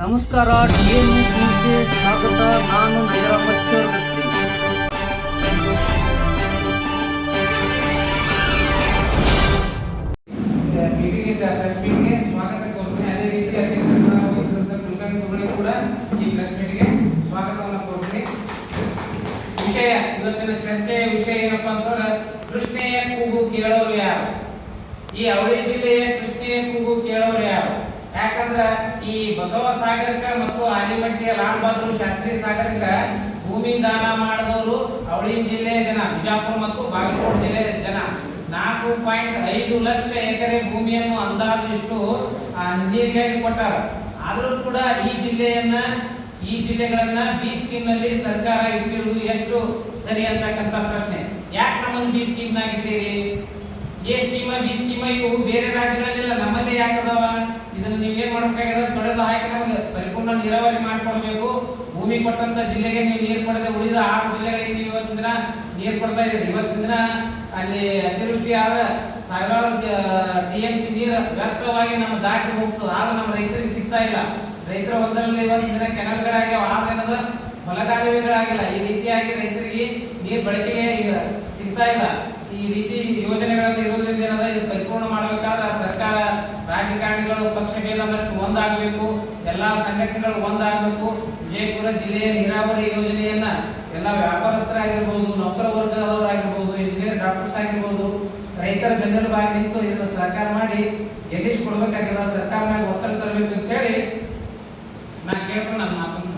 ನಮಸ್ಕಾರ ನ್ಯೂಸ್ ನ್ಯೂಸ್ಗೆ ಸ್ವಾಗತ. ನಾನು ಮೀಟಿಂಗ್ ಪ್ರೆಸ್ ಮೀಟ್ಗೆ ಸ್ವಾಗತ ಕೋರ್ತೀನಿ ಅದೇ ರೀತಿ ತುಗಳಿಗೂ ಕೂಡ ಈ ಪ್ರೆಸ್ ಮೀಟ್ಗೆ ಸ್ವಾಗತವನ್ನು ಕೋರ್ತೀನಿ ವಿಷಯ, ಇವತ್ತಿನ ಚರ್ಚೆಯ ವಿಷಯ ಏನಪ್ಪಾ ಅಂತಂದ್ರೆ ಕೃಷ್ಣೆಯ ಕೂಗು ಕೇಳೋರು ಯಾರು? ಈ ಅವಳಿ ಜಿಲ್ಲೆಯ ಕೃಷ್ಣೆಯ ಕೂಗು ಕೇಳೋರು ಯಾರು? ಯಾಕಂದ್ರ ಈ ಬಸವ ಸಾಗರಕ ಮತ್ತು ಆಲಿಮಟ್ಟಿಯ ಲಾಲ್ ಬಹದ್ದೂರ್ ಶಾಸ್ತ್ರಿ ಸಾಗರಕ ಭೂಮಿ ದಾನ ಮಾಡಿದವರು ಅವಳಿ ಜಿಲ್ಲೆಯ ಜನ, ಬಿಜಾಪುರ ಮತ್ತು ಬಾಗಲಕೋಟೆ ಜಿಲ್ಲೆಯ ಜನ. ನಾಲ್ಕು ಪಾಯಿಂಟ್ ಐದು ಲಕ್ಷ ಎಕರೆ ಭೂಮಿಯನ್ನು ಅಂದಾಜು ಇಷ್ಟು ನೀರಿಗಾಗಿ ಕೊಟ್ಟಾರ. ಆದರೂ ಕೂಡ ಈ ಜಿಲ್ಲೆಯನ್ನ, ಈ ಜಿಲ್ಲೆಗಳನ್ನ ಬಿ ಸ್ಕೀಮ್ನಲ್ಲಿ ಸರ್ಕಾರ ಇಟ್ಟಿರುವುದು ಎಷ್ಟು ಸರಿ ಅಂತಕ್ಕಂತ ಪ್ರಶ್ನೆ. ಯಾಕೆ ನಮ್ಮನ್ನು ಬಿ ಸ್ಕೀಮ್ ನಾಗ ಇಟ್ಟಿರಿ? ಎ ಸ್ಕೀಮ ಬಿ ಸ್ಕೀಮ ಇವು ಬೇರೆ ಇದನ್ನ ಹಾಕಿ ನಮಗೆ ಪರಿಪೂರ್ಣ ನೀರಾವರಿ ಮಾಡ್ಕೊಡ್ಬೇಕು ಭೂಮಿ ಕೊಟ್ಟಂತ ಜಿಲ್ಲೆಗೆ ನೀವು ನೀರು ಕೊಡದೆ ಉಳಿದ ಆರು ಜಿಲ್ಲೆಗಳಿಗೆ ನೀವು ಇವತ್ತಿನ ದಿನ ನೀರು ಕೊಡ್ತಾ ಇದ್ದೀರಿ. ಇವತ್ತಿನ ದಿನ ಅಲ್ಲಿ ಅತಿವೃಷ್ಟಿ ಆದ ಸಾವಿರಾರು ಟಿ ಎಂ ಸಿ ನೀರು ವ್ಯರ್ಥವಾಗಿ ನಮ್ಮ ದಾಟಿ ಹೋಗ್ತದೆ ಆದ್ರೆ ನಮ್ಮ ರೈತರಿಗೆ ಸಿಗ್ತಾ ಇಲ್ಲ. ರೈತರ ಒಂದರಲ್ಲಿ ಇವತ್ತಿನ ದಿನ ಕೆನಲ್ಗಳಾಗ್ಯಾವ ಆದ್ರೆ ಏನದ? ಹೊಲಗಾಲುವೆಗಳಾಗಿಲ್ಲ. ಈ ರೀತಿಯಾಗಿ ರೈತರಿಗೆ ನೀರು ಬಳಕೆಗೆ ಸಿಗ್ತಾ ಇಲ್ಲ. ಈ ರೀತಿ ಯೋಜನೆಗಳಲ್ಲಿ ಇರೋದ್ರಿಂದ ಏನದ ಇದು ಪರಿಪೂರ್ಣ ಮಾಡಬೇಕಾದ್ರೆ ಸರ್ಕಾರ ರಾಜಕಾರಣಿಗಳು ಪಕ್ಷ ಭೇದ ಮರೆತು ಒಂದಾಗಬೇಕು, ಎಲ್ಲ ಸಂಘಟನೆಗಳು ಒಂದಾಗಬೇಕು ವಿಜಯಪುರ ಜಿಲ್ಲೆಯ ನೀರಾವರಿ ಯೋಜನೆಯನ್ನ ಎಲ್ಲ ವ್ಯಾಪಾರಸ್ಥರಾಗಿರ್ಬೋದು, ನೌಕರ ವರ್ಗದವರಾಗಿರ್ಬೋದು ಇಂಜಿನಿಯರ್ ಡಾಕ್ಟರ್ಸ್ ಆಗಿರ್ಬೋದು, ರೈತರ ಬೆನ್ನೆಲುಬಾಗಿ ನಿಂತು ಇದನ್ನು ಸಹಕಾರ ಮಾಡಿ ಎಲ್ಲಿಸ್ ಕೊಡ್ಬೇಕಾಗಿದೆ ಸರ್ಕಾರ ಮೇಲೆ ಒತ್ತಡ ತರಬೇಕು ಅಂತೇಳಿ ನಾನು ಕೇಳ್ಕೊಂಡು ನನ್ನ ಮಾತನ್ನು.